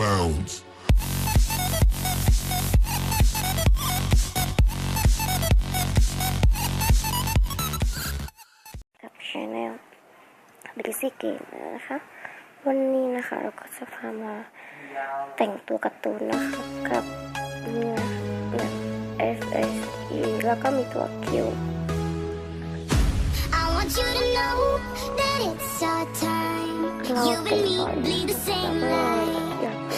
bounds. กับช anel b i l l y Game นะคะ วันนี้นะคะเราก็จะพามาแต่งตัวการ์ตูนนะคะกับเนี่ยแบบ S S E แล้วก็มีตัว Q I want you to know that it's our time. เรา You เป็น and me บอย bleed the แล้ว same ก็ light.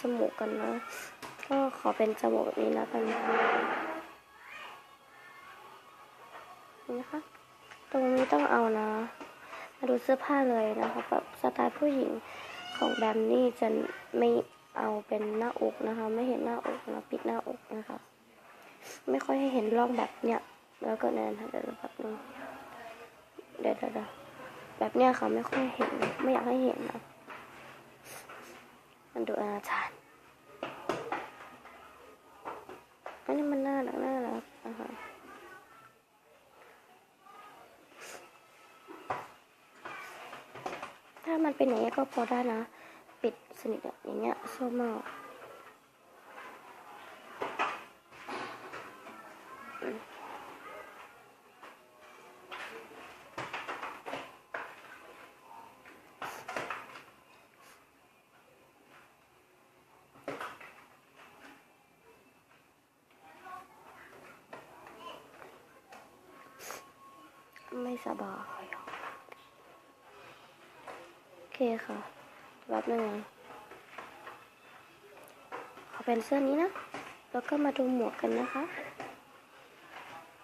จมูกกันนะ ก็ขอเป็นจมูกแบบนี้แล้วกันนะคะ ตรงนี้ต้องเอานะ มาดูเสื้อผ้าเลยนะคะแบบสไตล์ผู้หญิงของแบมนี่จะไม่เอาเป็นหน้าอกนะคะ ไม่เห็นหน้าอกนะปิดหน้าอกนะคะ ไม่ค่อยให้เห็นร่องแบบเนี้ยแล้วก็แนนค่ะเดี๋ยวแบบนึงเดี๋ยวเดี๋ยวเดี๋ยวแบบเนี้ยค่ะไม่ค่อยเห็น ไม่อยากให้เห็นนะ มันดูอนาจารอันนี้มันน่ารักน่ารักนะคะถ้ามันเป็นอย่างนี้ก็พอได้นะ ปิดสนิทอะอย่างเงี้ยโซมาก สบายอะค่ะแบบนึงขอเป็นเสื้อนี้นะ แล้วก็มาดูหมวกกันนะคะ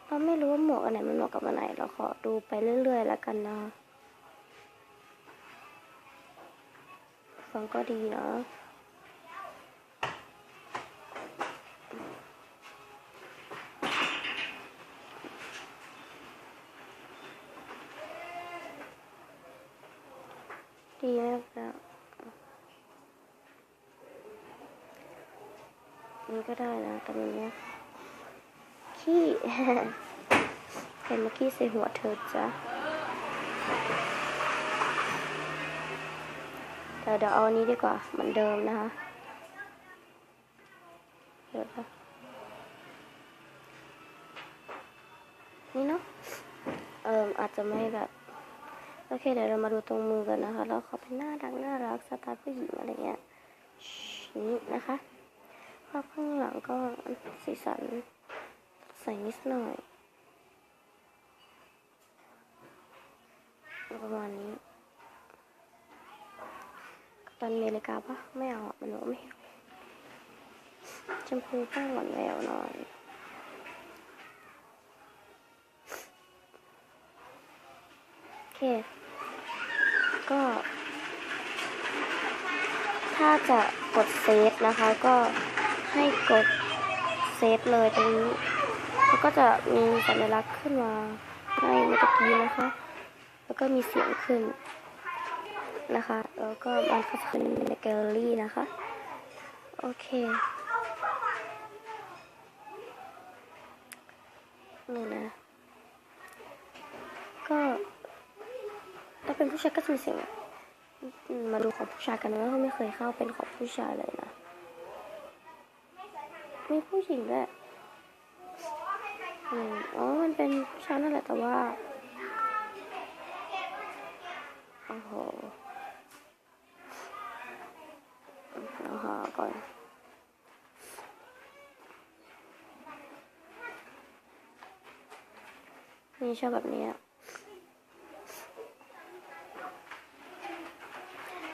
เราไม่รู้ว่าหมวกอันไหนมันเหมาะกับอันไหน เราขอดูไปเรื่อยๆแล้วกันนะฟังก็ดีเนาะ ดีมากแล้วนี่ก็ได้นะแต่มันนี้ขี้เห็นมื่อกี้ใส่หัวเธอจ้ะเดี๋ยวเดี๋ยวเอาอันนี้ดีกว่าเหมือนเดิมนะคะเดี๋ยวนะนี่เนาะเอ่ออาจจะไม่แบบ โอเคเดี๋ยวเรามาดูตรงมือกันนะคะ แล้วเขาเป็นหน้ารักน่ารักสไตล์ผู้หญิงอะไรเงี้ยนี่นะคะภาพข้างหลังก็สีสันใส่นิดหน่อย ประมาณนี้กัปตันเมริกาปะไม่เอาอะมันบอกว่าไม่เอาชมพูป้างหวานแววหน่อยโอเค ก็ ถ้าจะกดเซฟนะคะก็ให้กดเซฟเลยตรงนี้แล้วก็จะมีสัญลักษณ์ขึ้นมาในเมื่อกี้นะคะ แล้วก็มีเสียงขึ้นนะคะ แล้วก็มันก็ขึ้นในแกลเลอรี่นะคะ โอเคนี่นะ ก็ เป็นผู้ชายก็จะมีสียงอืมมาดูของผู้ชายกันนะเพราะไม่เคยเข้าเป็นของผู้ชายเลยนะมีผู้หญิงด้วยอ๋อ มันเป็นผู้ชายนั่นแหละแต่ว่าโอ้โหเอาหาก่อนนี่ชอบแบบนี้อะ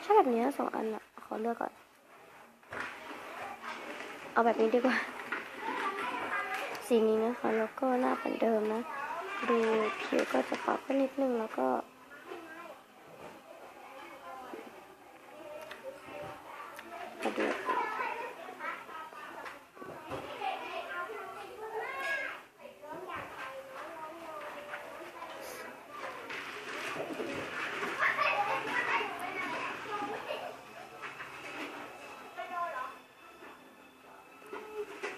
ชอบ แบบนี้สองอันอะขอเลือกก่อน เอาแบบนี้ดีกว่า สีนี้นะคะ แล้วก็หน้าเหมือนเดิมนะ ดูผิวก็จะปรับไปนิดนึงแล้วก็มาดู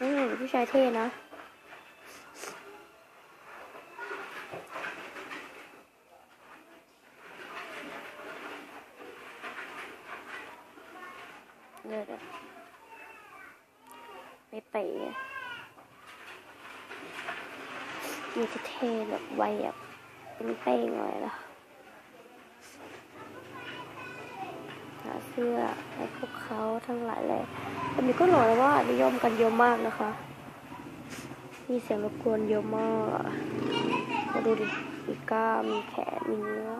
อืม ผู้ชายเท่นะเดี๋ยเดี๋ยไม่ไปอะมีเท่แบบวัยแบบเป็นเป้งหน่อยละหาเสื้อให้พวกเขาทั้งหลายเลยแต่มีก็หน่อยว่านิยมกันเยอะมากนะคะ มีเสียงรบกวนเยอะมากมาดูดิมีกล้ามมีแขนมีเนื้อ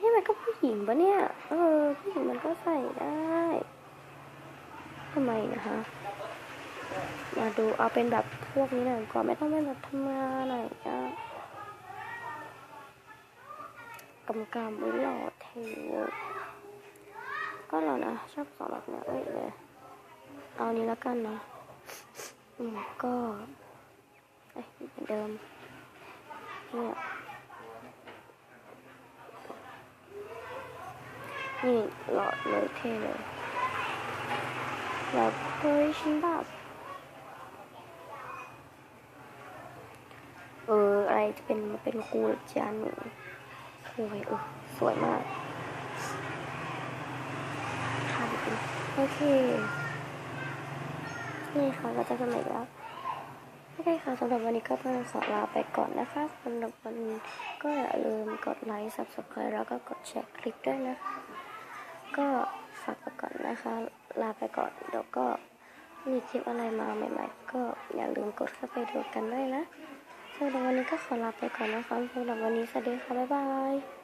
นี่มันก็ผู้หญิงปะเนี่ย เออ ผู้หญิงมันก็ใส่ได้ทำไมนะคะ มาดูเอาเป็นแบบพวกนี้หน่อยก่อนไม่ต้องเป็นแบบธรรมดาหน่อยนะกำกำอุ้ยหล่อเท่เวก็หล่อนะ ชอบสองแบบเนี้ยเอ้ยเลย เอานี้แล้วกันเนาะอืมก็เอ้ยเหมือนเดิมเนี่ยนี่หล่อเลยเท่เลยแบบเฮ้ยฉันแบบเออ อะไรจะเป็นมาเป็นครูจานหนูโอ้ยเออสวยมากค่ะโอเค นี่ค่ะก็จะสมัยแล้วโอเคค่ะสำหรับวันนี้ก็ต้องขอลาไปก่อนนะคะสำหรับวันนี้ก็อย่าลืมกดไลค์ subscribe แล้วก็กดแชร์คลิปด้วยนะคะ ก็ฝากไปก่อนนะคะ ลาไปก่อนเดี๋ยวก็มีคลิปอะไรมาใหม่ ๆ ก็อย่าลืมกดเข้าไปดูกันด้วยนะสำหรับวันนี้ก็ขอลาไปก่อนนะคะสำหรับวันนี้สวัสดีค่ะบ๊ายบาย